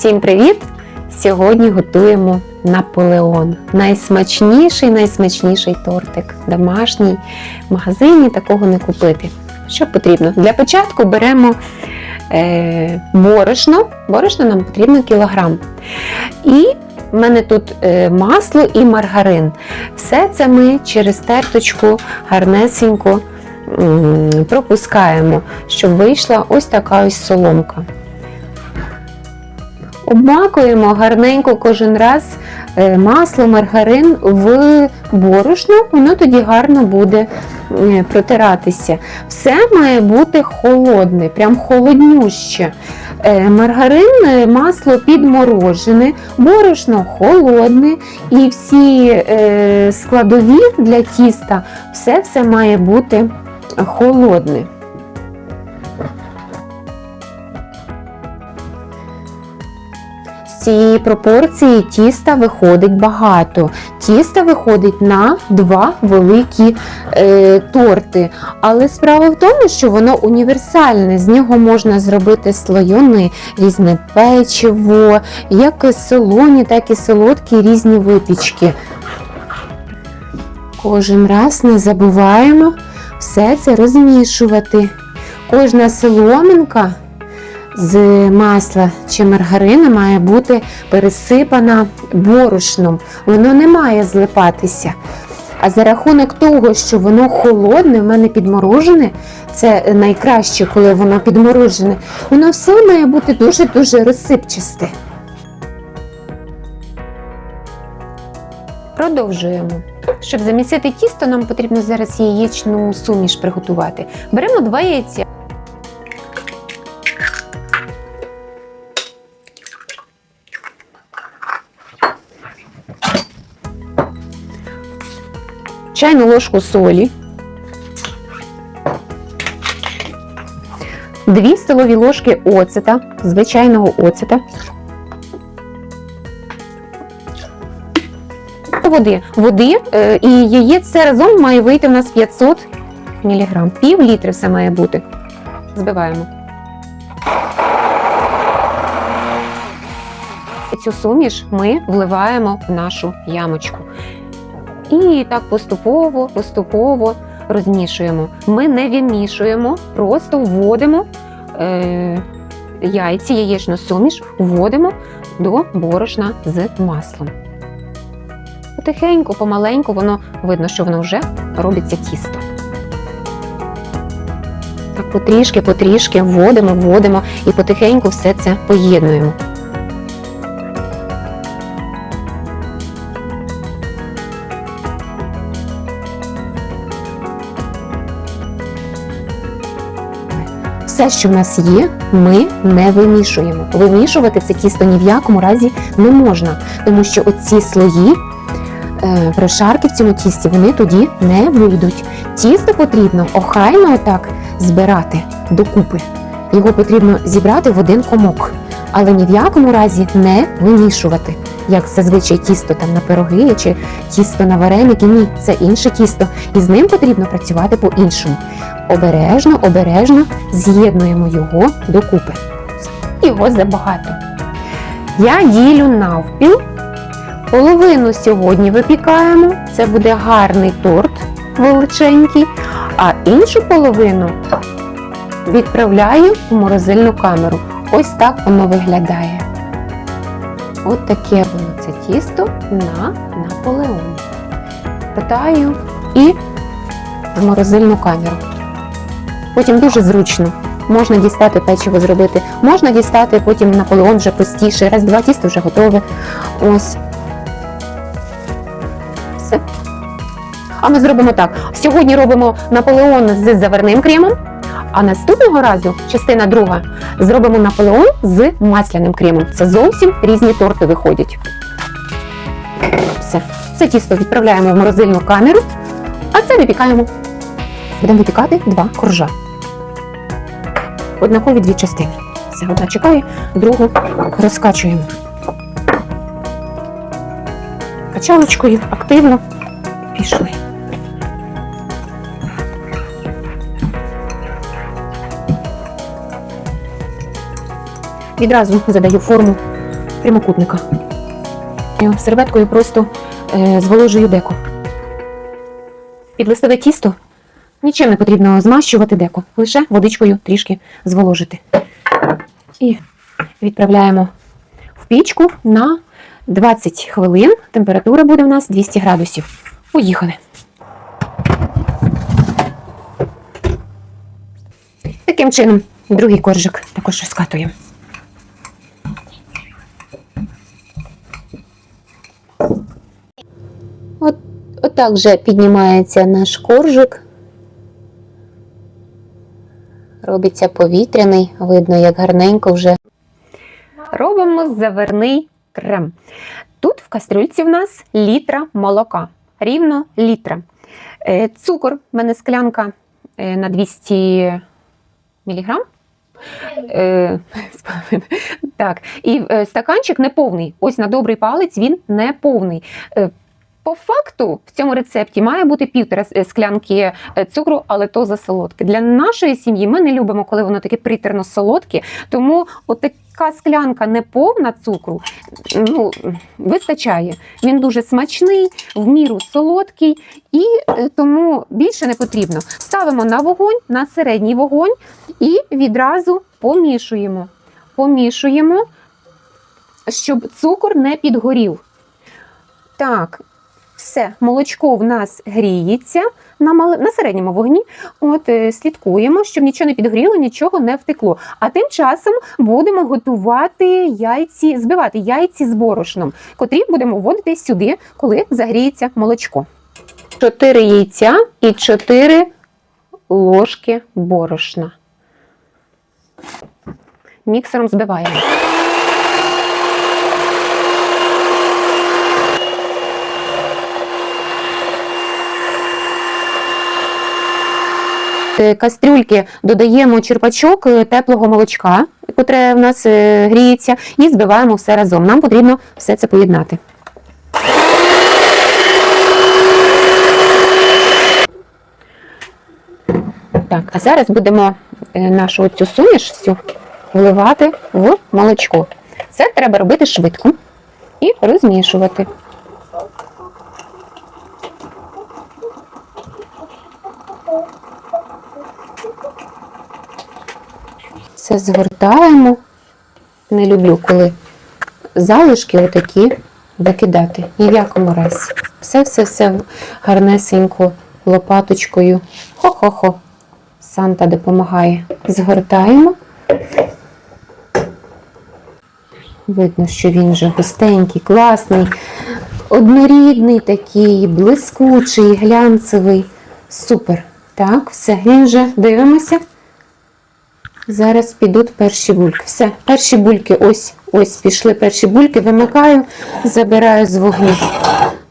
Всім привіт! Сьогодні готуємо Наполеон. Найсмачніший, найсмачніший тортик. Домашній в магазині такого не купити. Що потрібно? Для початку беремо е, борошно. Борошно нам потрібно кілограм. І в мене тут е, масло і маргарин. Все це ми через терточку гарнесенько пропускаємо, щоб вийшла ось така ось соломка. Обмакуємо гарненько кожен раз е, масло, маргарин в борошно, воно тоді гарно буде е, протиратися. Все має бути холодне, прям холоднюще. Е, Маргарин, масло підморожене, борошно холодне, і всі складові для тіста, все все має бути холодне. Цієї пропорції тіста виходить багато. Тіста виходить на два великі е, торти. Але справа в тому, що воно універсальне. З нього можна зробити слоєне, різне печиво, як солоні, так і солодкі різні випічки. Кожен раз не забуваємо все це розмішувати. Кожна соломинка з масла чи маргарину має бути пересипана борошном. Воно не має злипатися. А за рахунок того, що воно холодне, в мене підморожене, це найкраще, коли воно підморожене, воно все має бути дуже-дуже розсипчасте. Продовжуємо. Щоб замісити тісто, нам потрібно зараз яєчну суміш приготувати. Беремо два яйця. Чайну ложку солі, 2 столові ложки оцета, звичайного оцета, води. Води е, і яєць все разом має вийти у нас 500 мг. Пів літри все має бути. Збиваємо. Цю суміш ми вливаємо в нашу ямочку. І так поступово, поступово розмішуємо. Ми не вимішуємо, просто вводимо е, яйці, яєчну суміш, вводимо до борошна з маслом. Потихеньку, помаленьку, воно видно, що воно вже робиться тісто. Так, потрішки, потрішки вводимо, вводимо і потихеньку все це поєднуємо. Все, що в нас є, ми не вимішуємо. Вимішувати це тісто ні в якому разі не можна, тому що оці слої е, прошарки в цьому тісті вони тоді не вийдуть. Тісто потрібно охайно отак збирати докупи. Його потрібно зібрати в один комок, але ні в якому разі не вимішувати. Як зазвичай тісто там на пироги чи тісто на вареники. Ні, це інше тісто, і з ним потрібно працювати по-іншому. Обережно, обережно з'єднуємо його докупи. Його забагато. Я ділю навпіл. Половину сьогодні випікаємо. Це буде гарний торт величенький, а іншу половину відправляю в морозильну камеру. Ось так воно виглядає. От таке воно це тісто на Наполеон. Питаю і в морозильну камеру. Потім дуже зручно. Можна дістати печиво зробити, можна дістати потім Наполеон вже простіше. Раз, два тісто вже готове. Ось. Все. А ми зробимо так. Сьогодні робимо Наполеон з заварним кремом, а наступного разу, частина друга, зробимо Наполеон з масляним кремом. Це зовсім різні торти виходять. Все. Це тісто відправляємо в морозильну камеру, а це випікаємо. Будемо випікати два коржа. Однакові дві частини. Все, одна чекає, другу розкачуємо. Качалочкою активно пішли. Відразу задаю форму прямокутника. Серветкою просто е, зволожую деко. Під листове тісто нічим не потрібно змащувати деко, лише водичкою трішки зволожити. І відправляємо в пічку на 20 хвилин. Температура буде у нас 200 градусів. Поїхали. Таким чином, другий коржик також розкатуємо. От, отак вже піднімається наш коржик. Робиться повітряний, видно, як гарненько вже. Робимо заверний крем. Тут в кастрюльці в нас літра молока, рівно літра. Е, Цукор, в мене склянка е, на 200 міліграм. Е, так, і стаканчик не повний. Ось на добрий палець він не повний. По факту в цьому рецепті має бути півтора склянки е, цукру, але то за солодке. Для нашої сім'ї ми не любимо, коли воно таке притерно солодке, тому отака склянка неповна цукру ну, вистачає. Він дуже смачний, в міру солодкий, і е, тому більше не потрібно. Ставимо на вогонь, на середній вогонь і відразу помішуємо. Помішуємо, щоб цукор не підгорів. Так, все, молочко в нас гріється на, мал... на середньому вогні. От е, слідкуємо, щоб нічого не підгоріло, нічого не втекло. А тим часом будемо готувати яйці, збивати яйці з борошном, котрі будемо вводити сюди, коли загріється молочко. 4 яйця і 4 ложки борошна. Міксером збиваємо. Кастрюльки додаємо черпачок е, теплого молочка, котре в нас е, гріється, і збиваємо все разом. Нам потрібно все це поєднати. Так, а зараз будемо е, нашу цю суміш всю вливати в молочко. Це треба робити швидко і розмішувати. Все згортаємо. Не люблю, коли залишки отакі викидати. Ні в якому разі. Все-все-все гарнесенько лопаточкою. Хо-хо-хо. Санта допомагає. Згортаємо. Видно, що він вже густенький, класний, однорідний такий, блискучий, глянцевий. Супер. Так, все, він вже дивимося. Зараз підуть перші бульки. Все, перші бульки, ось, ось пішли перші бульки, вимикаю, забираю з вогню.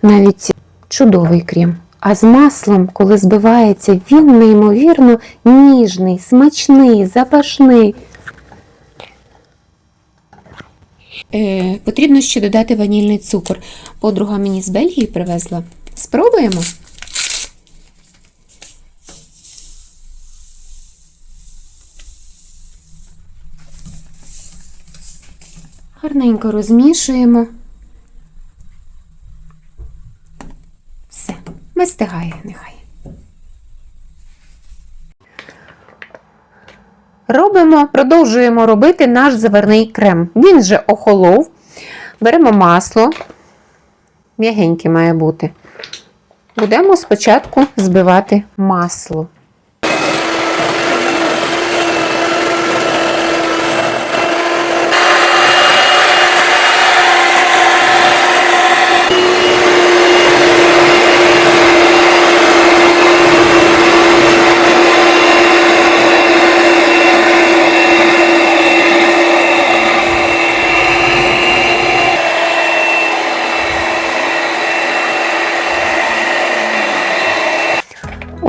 Навіть чудовий крем. А з маслом, коли збивається, він неймовірно ніжний, смачний, запашний. Е, потрібно ще додати ванільний цукор. Подруга мені з Бельгії привезла. Спробуємо. Гарненько розмішуємо. Все, вистигає нехай. Робимо, продовжуємо робити наш заварний крем. Він вже охолов. Беремо масло. М'ягеньке має бути. Будемо спочатку збивати масло.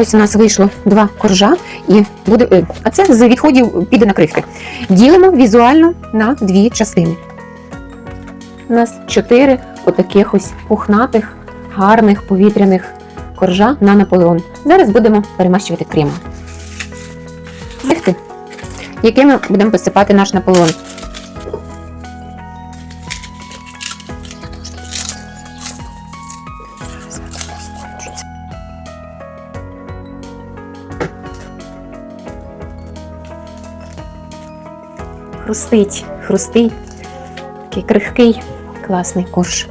Ось у нас вийшло два коржа, і буде, е, а це з відходів піде на крихти. Ділимо візуально на дві частини. У нас чотири отаких ось пухнатих, гарних повітряних коржа на Наполеон. Зараз будемо перемащувати кремом. Якими будемо посипати наш Наполеон. Хрустить, хрустить. Такий крихкий, класний корж.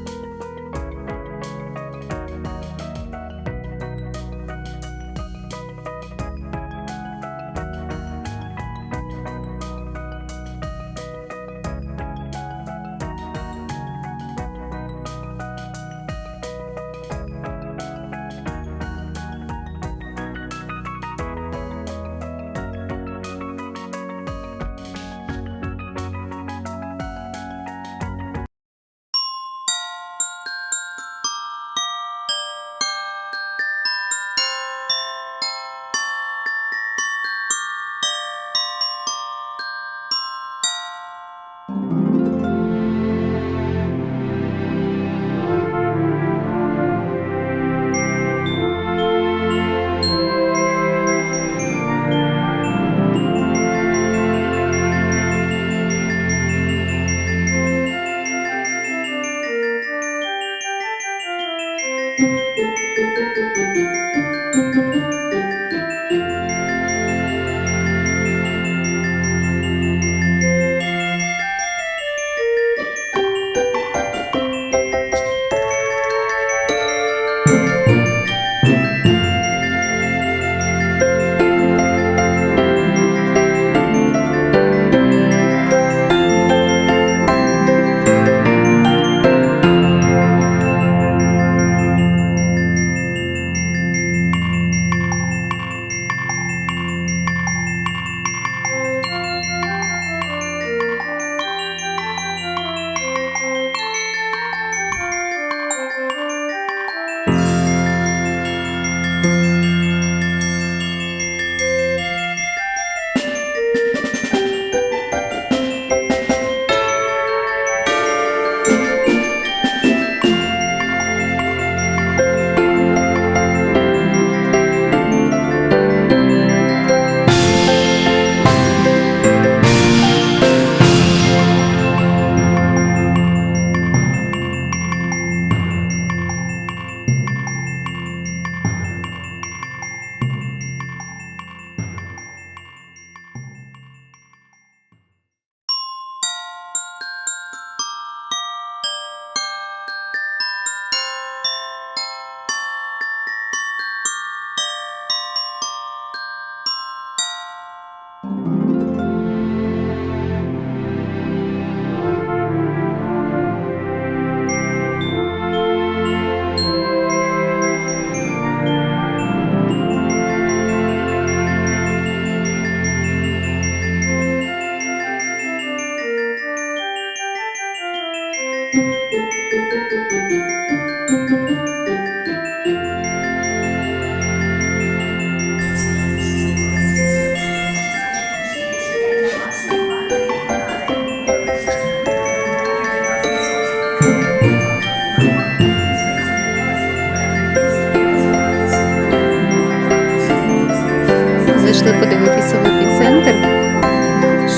Зайшли подивитися в епіцентр,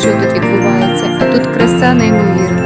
що тут відбувається, а тут краса неймовірна.